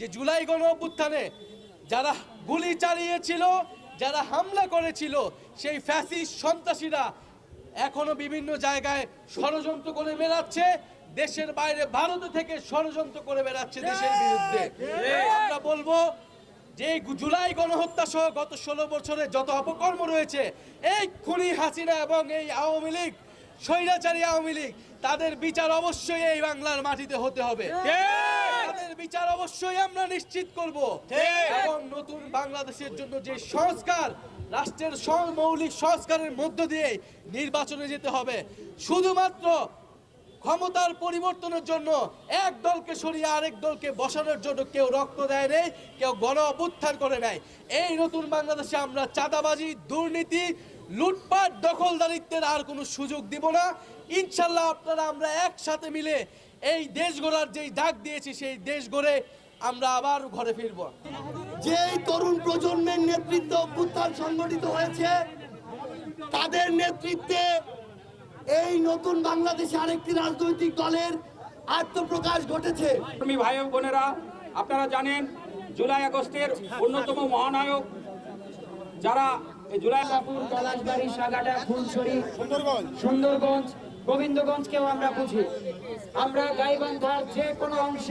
যে জুলাই গণ অভ্যুত্থানে যারা গুলি চালিয়েছিল, যারা হামলা করেছিল, সেই ফ্যাসিস্ট সন্ত্রাসীরা এখনও বিভিন্ন জায়গায় ষড়যন্ত্র করে বেড়াচ্ছে। দেশের বাইরে, ভারত থেকে ষড়যন্ত্র করে বেড়াচ্ছে দেশের বিরুদ্ধে। আমরা বলব যে জুলাই গণহত্যা সহ গত ষোলো বছরে যত অপকর্ম রয়েছে এই খুনি হাসিনা এবং এই আওয়ামী লীগ স্বৈরাচারী আওয়ামী লীগ তাদের বিচার অবশ্যই এই বাংলার মাটিতে হতে হবে। তাদের বিচার অবশ্যই আমরা নিশ্চিত করব। এবং নতুন বাংলাদেশের জন্য যে সংস্কার রাষ্ট্রের মৌলিক সংস্কারের মধ্য দিয়ে নির্বাচনে যেতে হবে। শুধুমাত্র ক্ষমতার পরিবর্তনের জন্য এক দলকে সরিয়ে আরেক দলকে বসানোর জন্য কেউ রক্ত দেয় নেই, কেউ গণ অভ্যুত্থান করে নেয় এই নতুন বাংলাদেশে আমরা চাঁদাবাজি, দুর্নীতি, লুটপাট, দখলদারিত্বের আর কোনো সুযোগ দিব না। ইনশাল্লাহ আপনারা আমরা একসাথে মিলে এই দেশ গড়ার যেই ডাক দিয়েছি, সেই দেশ গড়ে আমরা আবার ঘরে ফিরবো। যেই তরুণ প্রজন্মের নেতৃত্ব অভ্যুত্থান সংগঠিত হয়েছে, তাদের নেতৃত্বে এই নতুন বাংলাদেশে আরেকটি রাজনৈতিক দলের আত্মপ্রকাশ ঘটেছে। কর্মী ভাই বোনেরা আপনারা জানেন জুলাই আগস্টের অন্যতম মহানায়ক যারা এই জুলাই পলাশবাড়ি সাগাটা ফুলছড়ি সুন্দরগঞ্জ গোবিন্দগঞ্জকেও আমরা বুঝি। আমরা গাইবান্ধার যে কোনো অংশে